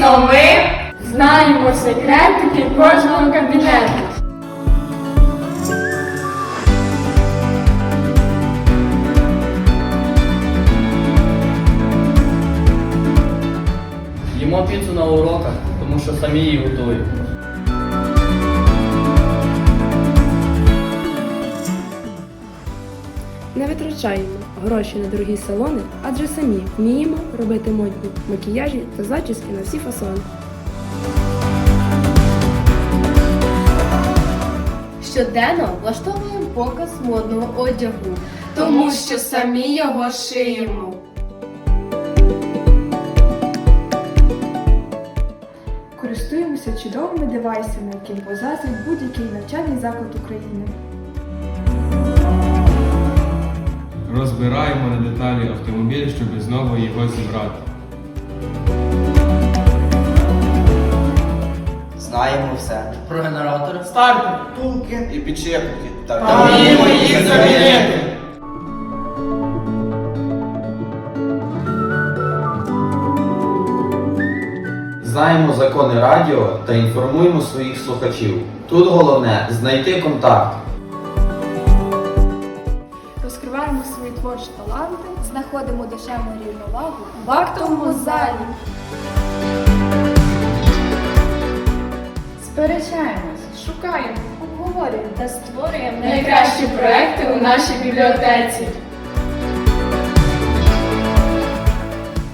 Бо ми знаємо секретики кожного кабінету. Їмо піцу на уроках, тому що самі її готуємо. Витрачаємо гроші на дорогі салони, адже самі вміємо робити модні макіяжі та зачіски на всі фасони. Щоденно влаштовуємо показ модного одягу. Тому що самі його шиємо. Користуємося чудовими девайсами, яким позаздрить будь-який навчальний заклад України. Розбираємо на деталі автомобіль, щоб знову його зібрати. Знаємо все. Про генератори. Тулки і підшипники. Та вміємо їх замінити. Знаємо закони радіо та інформуємо своїх слухачів. Тут головне знайти контакт. Розкриваємо свої творчі таланти. Знаходимо душевну рівновагу в актовому залі. Сперечаємось, шукаємо, Обговорюємо та створюємо найкращі проекти у нашій бібліотеці.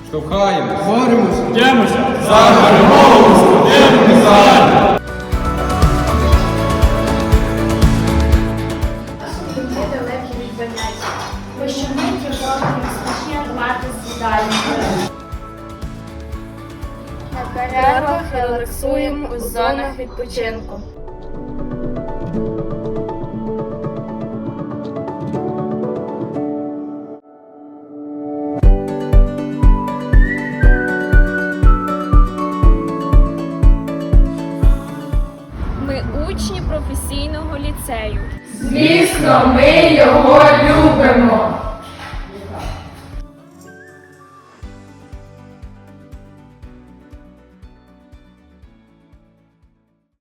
Штовхаємо! далекі від заняття, бо щомиті робимо смачні аромати з їдальні. На перервах релаксуємо у зонах відпочинку. Учні професійного ліцею. Звісно, ми його любимо.